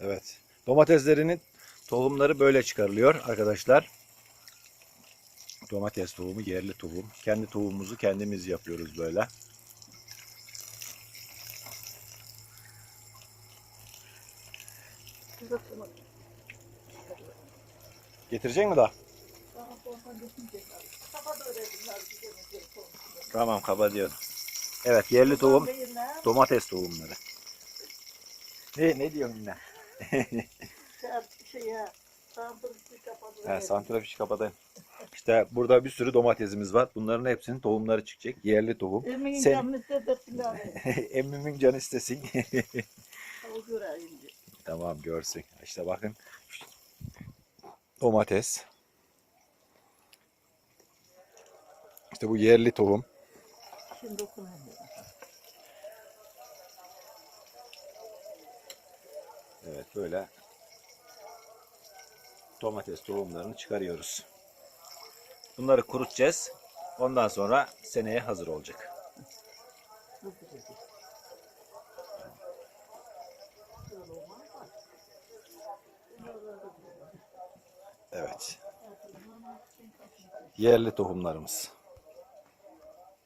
Evet. Domateslerinin tohumları böyle çıkarılıyor arkadaşlar. Domates tohumu, yerli tohum. Kendi tohumumuzu kendimiz yapıyoruz böyle. Getirecek mi daha? Tamam kaba diyor. Evet yerli tohum domates tohumları. Ne ne diyorsun yine? Şeye. He, santrafiş kapatayım. İşte burada bir sürü domatesimiz var. Bunların hepsinin tohumları çıkacak. Yerli tohum. Emin Sen- canını dedesin abi. Emmimin canı istesin. Tamam görsün. İşte bakın. Domates. İşte bu yerli tohum. Şimdi. Evet böyle domates tohumlarını çıkarıyoruz. Bunları kurutacağız. Ondan sonra seneye hazır olacak. Evet. Yerli tohumlarımız.